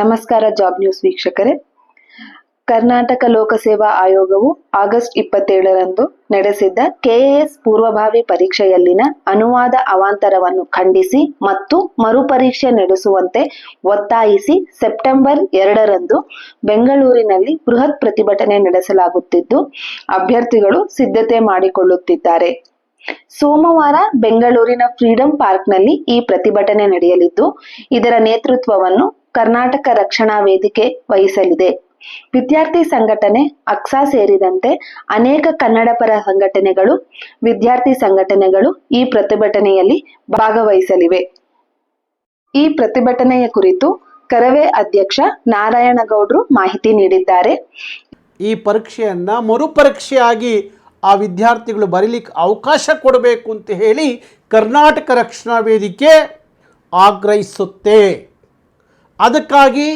ನಮಸ್ಕಾರ job news ವೀಕ್ಷಕರೇ. ಕರ್ನಾಟಕ ಲೋಕಸೇವಾ ಆಯೋಗವು ಆಗಸ್ಟ್ ಇಪ್ಪತ್ತೇಳರಂದು ನಡೆಸಿದ್ದ ಕೆಎಎಸ್ ಪೂರ್ವಭಾವಿ ಪರೀಕ್ಷೆಯಲ್ಲಿನ ಅನುವಾದ ಅವಾಂತರವನ್ನು ಖಂಡಿಸಿ ಮತ್ತು ಮರುಪರೀಕ್ಷೆ ನಡೆಸುವಂತೆ ಒತ್ತಾಯಿಸಿ ಸೆಪ್ಟೆಂಬರ್ ಎರಡರಂದು ಬೆಂಗಳೂರಿನಲ್ಲಿ ಬೃಹತ್ ಪ್ರತಿಭಟನೆ ನಡೆಸಲಾಗುತ್ತಿದ್ದು, ಅಭ್ಯರ್ಥಿಗಳು ಸಿದ್ಧತೆ ಮಾಡಿಕೊಳ್ಳುತ್ತಿದ್ದಾರೆ. ಸೋಮವಾರ ಬೆಂಗಳೂರಿನ ಫ್ರೀಡಂ ಪಾರ್ಕ್ನಲ್ಲಿ ಈ ಪ್ರತಿಭಟನೆ ನಡೆಯಲಿದ್ದು, ಇದರ ನೇತೃತ್ವವನ್ನು ಕರ್ನಾಟಕ ರಕ್ಷಣಾ ವೇದಿಕೆ ವಹಿಸಲಿದೆ. ವಿದ್ಯಾರ್ಥಿ ಸಂಘಟನೆ ಅಕ್ಸಾ ಸೇರಿದಂತೆ ಅನೇಕ ಕನ್ನಡಪರ ಸಂಘಟನೆಗಳು, ವಿದ್ಯಾರ್ಥಿ ಸಂಘಟನೆಗಳು ಈ ಪ್ರತಿಭಟನೆಯಲ್ಲಿ ಭಾಗವಹಿಸಲಿವೆ. ಈ ಪ್ರತಿಭಟನೆಯ ಕುರಿತು ಕರವೇ ಅಧ್ಯಕ್ಷ ನಾರಾಯಣಗೌಡರು ಮಾಹಿತಿ ನೀಡಿದ್ದಾರೆ. ಈ ಪರೀಕ್ಷೆಯನ್ನು ಮರುಪರೀಕ್ಷೆಯಾಗಿ ಆ ವಿದ್ಯಾರ್ಥಿಗಳು ಬರೀಲಿಕ್ಕೆ ಅವಕಾಶ ಕೊಡಬೇಕು ಅಂತ ಹೇಳಿ ಕರ್ನಾಟಕ ರಕ್ಷಣಾ ವೇದಿಕೆ ಆಗ್ರಹಿಸುತ್ತೆ. ಅದಕ್ಕಾಗಿ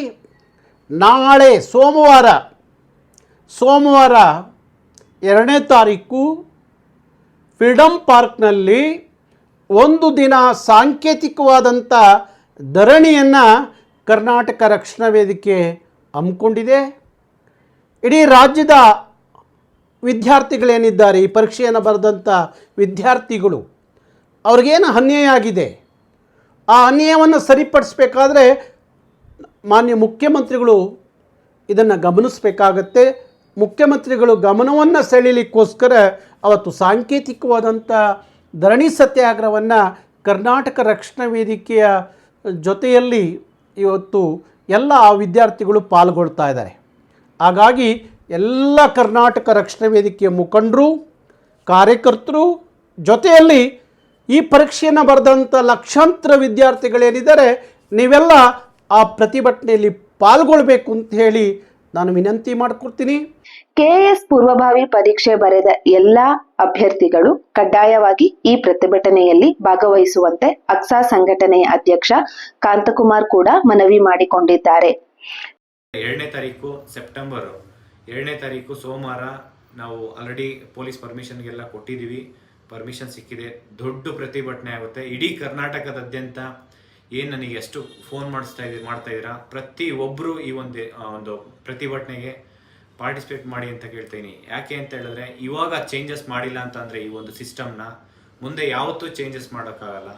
ನಾಳೆ ಸೋಮವಾರ ಸೋಮವಾರ ಎರಡನೇ ತಾರೀಕು ಫ್ರೀಡಮ್ ಪಾರ್ಕ್ನಲ್ಲಿ ಒಂದು ದಿನ ಸಾಂಕೇತಿಕವಾದಂಥ ಧರಣಿಯನ್ನು ಕರ್ನಾಟಕ ರಕ್ಷಣಾ ವೇದಿಕೆ ಹಮ್ಮಿಕೊಂಡಿದೆ. ಇಡೀ ರಾಜ್ಯದ ವಿದ್ಯಾರ್ಥಿಗಳೇನಿದ್ದಾರೆ, ಈ ಪರೀಕ್ಷೆಯನ್ನು ಬರೆದಂಥ ವಿದ್ಯಾರ್ಥಿಗಳು, ಅವ್ರಿಗೇನು ಅನ್ಯಾಯ ಆಗಿದೆ? ಆ ಅನ್ಯಾಯವನ್ನು ಸರಿಪಡಿಸ್ಬೇಕಾದ್ರೆ ಮಾನ್ಯ ಮುಖ್ಯಮಂತ್ರಿಗಳು ಇದನ್ನು ಗಮನಿಸಬೇಕಾಗತ್ತೆ. ಮುಖ್ಯಮಂತ್ರಿಗಳು ಗಮನವನ್ನು ಸೆಳೀಲಿಕ್ಕೋಸ್ಕರ ಅವತ್ತು ಸಾಂಕೇತಿಕವಾದಂಥ ಧರಣಿ ಸತ್ಯಾಗ್ರಹವನ್ನು ಕರ್ನಾಟಕ ರಕ್ಷಣಾ ವೇದಿಕೆಯ ಜೊತೆಯಲ್ಲಿ ಇವತ್ತು ಎಲ್ಲ ವಿದ್ಯಾರ್ಥಿಗಳು ಪಾಲ್ಗೊಳ್ತಾ ಇದ್ದಾರೆ. ಹಾಗಾಗಿ ಎಲ್ಲ ಕರ್ನಾಟಕ ರಕ್ಷಣಾ ವೇದಿಕೆಯ ಮುಖಂಡರು, ಕಾರ್ಯಕರ್ತರು ಜೊತೆಯಲ್ಲಿ ಈ ಪರೀಕ್ಷೆಯನ್ನು ಬರೆದಂಥ ಲಕ್ಷಾಂತರ ವಿದ್ಯಾರ್ಥಿಗಳೇನಿದ್ದಾರೆ, ನೀವೆಲ್ಲ ಆ ಪ್ರತಿಭಟನೆಯಲ್ಲಿ ಪಾಲ್ಗೊಳ್ಬೇಕು ಅಂತ ಹೇಳಿ ನಾನು ವಿನಂತಿ ಮಾಡ್ಕೊಡ್ತೀನಿ. ಕೆಎಎಸ್ ಪೂರ್ವಭಾವಿ ಪರೀಕ್ಷೆ ಬರೆದ ಎಲ್ಲಾ ಅಭ್ಯರ್ಥಿಗಳು ಕಡ್ಡಾಯವಾಗಿ ಈ ಪ್ರತಿಭಟನೆಯಲ್ಲಿ ಭಾಗವಹಿಸುವಂತೆ ಅಕ್ಸಾ ಸಂಘಟನೆಯ ಅಧ್ಯಕ್ಷ ಕಾಂತಕುಮಾರ್ ಕೂಡ ಮನವಿ ಮಾಡಿಕೊಂಡಿದ್ದಾರೆ. ಎರಡನೇ ತಾರೀಕು ಸೆಪ್ಟೆಂಬರ್. ಎರಡನೇ ತಾರೀಕು ಸೋಮವಾರ ನಾವು ಆಲ್ರೆಡಿ ಪೊಲೀಸ್ ಪರ್ಮಿಷನ್ಗೆಲ್ಲ ಕೊಟ್ಟಿದ್ದೀವಿ. ಪರ್ಮಿಷನ್ ಸಿಕ್ಕಿದೆ. ದೊಡ್ಡ ಪ್ರತಿಭಟನೆ ಆಗುತ್ತೆ. ಇಡೀ ಕರ್ನಾಟಕದಾದ್ಯಂತ ಏನು ನನಗೆ ಎಷ್ಟು ಫೋನ್ ಮಾಡಿಸ್ತಾ ಇದ್ದೀರಿ ಮಾಡ್ತಾ ಇದ್ದೀರಾ? ಪ್ರತಿ ಒಬ್ಬರು ಈ ಒಂದು ಒಂದು ಪ್ರತಿಭಟನೆಗೆ ಪಾರ್ಟಿಸಿಪೇಟ್ ಮಾಡಿ ಅಂತ ಕೇಳ್ತೀನಿ ಯಾಕೆ ಅಂತ ಹೇಳಿದ್ರೆ, ಇವಾಗ ಚೇಂಜಸ್ ಮಾಡಿಲ್ಲ ಅಂತ ಅಂದರೆ ಈ ಒಂದು ಸಿಸ್ಟಮ್ನ ಮುಂದೆ ಯಾವತ್ತೂ ಚೇಂಜಸ್ ಮಾಡೋಕ್ಕಾಗಲ್ಲ.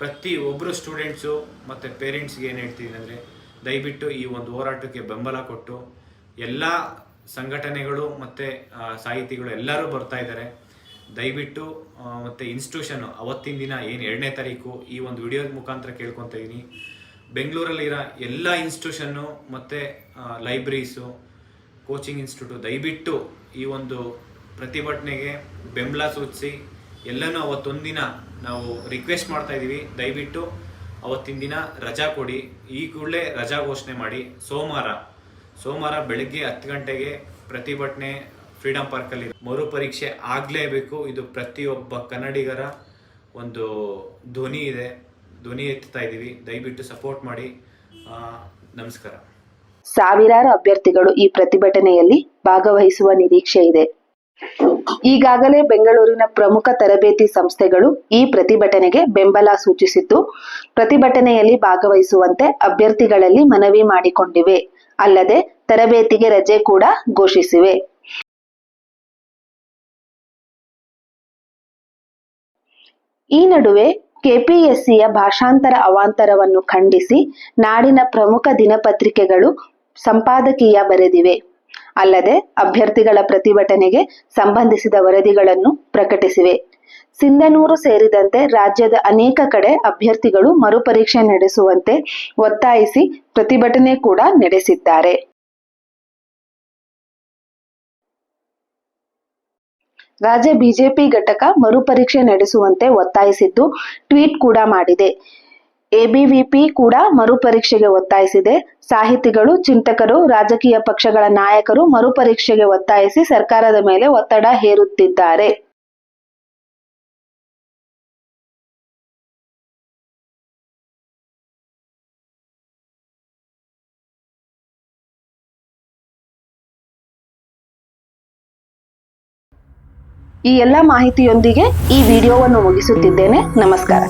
ಪ್ರತಿ ಒಬ್ಬರು ಸ್ಟೂಡೆಂಟ್ಸು ಮತ್ತು ಪೇರೆಂಟ್ಸ್ಗೆ ಏನು ಹೇಳ್ತೀನಿ ಅಂದರೆ, ದಯವಿಟ್ಟು ಈ ಒಂದು ಹೋರಾಟಕ್ಕೆ ಬೆಂಬಲ ಕೊಟ್ಟು ಎಲ್ಲ ಸಂಘಟನೆಗಳು ಮತ್ತು ಸಾಹಿತಿಗಳು ಎಲ್ಲರೂ ಬರ್ತಾ ಇದ್ದಾರೆ. ದಯವಿಟ್ಟು ಮತ್ತು ಇನ್ಸ್ಟಿಟ್ಯೂಷನ್ ಅವತ್ತಿನ ದಿನ ಏನು ಎರಡನೇ ತಾರೀಕು ಈ ಒಂದು ವಿಡಿಯೋದ ಮುಖಾಂತರ ಕೇಳ್ಕೊತಾ ಇದ್ದೀನಿ ಬೆಂಗಳೂರಲ್ಲಿರೋ ಎಲ್ಲ ಇನ್ಸ್ಟಿಟ್ಯೂಷನ್ನು ಮತ್ತು ಲೈಬ್ರರೀಸು ಕೋಚಿಂಗ್ ಇನ್ಸ್ಟಿಟ್ಯೂಟು ದಯವಿಟ್ಟು ಈ ಒಂದು ಪ್ರತಿಭಟನೆಗೆ ಬೆಂಬಲ ಸೂಚಿಸಿ ಎಲ್ಲನೂ ಅವತ್ತೊಂದಿನ ನಾವು ರಿಕ್ವೆಸ್ಟ್ ಮಾಡ್ತಾ ಇದ್ದೀವಿ ದಯವಿಟ್ಟು ಅವತ್ತಿನ ದಿನ ರಜಾ ಕೊಡಿ. ಈ ಕೂಡಲೇ ರಜಾ ಘೋಷಣೆ ಮಾಡಿ ಸೋಮವಾರ ಸೋಮವಾರ ಬೆಳಗ್ಗೆ ಹತ್ತು ಗಂಟೆಗೆ ಪ್ರತಿಭಟನೆ ಫ್ರೀಡಂ ಪಾರ್ಕಲ್ಲಿ ಮರು ಪರೀಕ್ಷೆ ಆಗಲೇಬೇಕು. ಇದು ಪ್ರತಿಯೊಬ್ಬ ಕನ್ನಡಿಗರ ಒಂದು ಧ್ವನಿ ಇದೆ. ಧ್ವನಿ ಎತ್ತಾ ಇದ್ದೀವಿ. ದಯವಿಟ್ಟು ಸಪೋರ್ಟ್ ಮಾಡಿ. ನಮಸ್ಕಾರ. ಸಾವಿರಾರು ಅಭ್ಯರ್ಥಿಗಳು ಈ ಪ್ರತಿಭಟನೆಯಲ್ಲಿ ಭಾಗವಹಿಸುವ ನಿರೀಕ್ಷೆ ಇದೆ. ಈಗಾಗಲೇ ಬೆಂಗಳೂರಿನ ಪ್ರಮುಖ ತರಬೇತಿ ಸಂಸ್ಥೆಗಳು ಈ ಪ್ರತಿಭಟನೆಗೆ ಬೆಂಬಲ ಸೂಚಿಸಿದ್ದು, ಪ್ರತಿಭಟನೆಯಲ್ಲಿ ಭಾಗವಹಿಸುವಂತೆ ಅಭ್ಯರ್ಥಿಗಳಲ್ಲಿ ಮನವಿ ಮಾಡಿಕೊಂಡಿವೆ. ಅಲ್ಲದೆ ತರಬೇತಿಗೆ ರಜೆ ಕೂಡ ಘೋಷಿಸಿವೆ. ಈ ನಡುವೆ ಕೆಪಿಎಸ್ಸಿಯ ಭಾಷಾಂತರ ಅವಾಂತರವನ್ನು ಖಂಡಿಸಿ ನಾಡಿನ ಪ್ರಮುಖ ದಿನಪತ್ರಿಕೆಗಳು ಸಂಪಾದಕೀಯ ಬರೆದಿವೆ. ಅಲ್ಲದೆ ಅಭ್ಯರ್ಥಿಗಳ ಪ್ರತಿಭಟನೆಗೆ ಸಂಬಂಧಿಸಿದ ವರದಿಗಳನ್ನು ಪ್ರಕಟಿಸಿವೆ. ಸಿಂಧನೂರು ಸೇರಿದಂತೆ ರಾಜ್ಯದ ಅನೇಕ ಕಡೆ ಅಭ್ಯರ್ಥಿಗಳು ಮರುಪರೀಕ್ಷೆ ನಡೆಸುವಂತೆ ಒತ್ತಾಯಿಸಿ ಪ್ರತಿಭಟನೆ ಕೂಡ ನಡೆಸಿದ್ದಾರೆ. ರಾಜ್ಯ ಬಿಜೆಪಿ ಘಟಕ ಮರುಪರೀಕ್ಷೆ ನಡೆಸುವಂತೆ ಒತ್ತಾಯಿಸಿದ್ದು ಟ್ವೀಟ್ ಕೂಡ ಮಾಡಿದೆ. ಎಬಿವಿಪಿ ಕೂಡ ಮರುಪರೀಕ್ಷೆಗೆ ಒತ್ತಾಯಿಸಿದೆ. ಸಾಹಿತಿಗಳು, ಚಿಂತಕರು, ರಾಜಕೀಯ ಪಕ್ಷಗಳ ನಾಯಕರು ಮರುಪರೀಕ್ಷೆಗೆ ಒತ್ತಾಯಿಸಿ ಸರ್ಕಾರದ ಮೇಲೆ ಒತ್ತಡ ಹೇರುತ್ತಿದ್ದಾರೆ. ಈ ಎಲ್ಲ ಮಾಹಿತಿಯೊಂದಿಗೆ ಈ ವಿಡಿಯೋವನ್ನು ಮುಗಿಸುತ್ತಿದ್ದೇನೆ. ನಮಸ್ಕಾರ.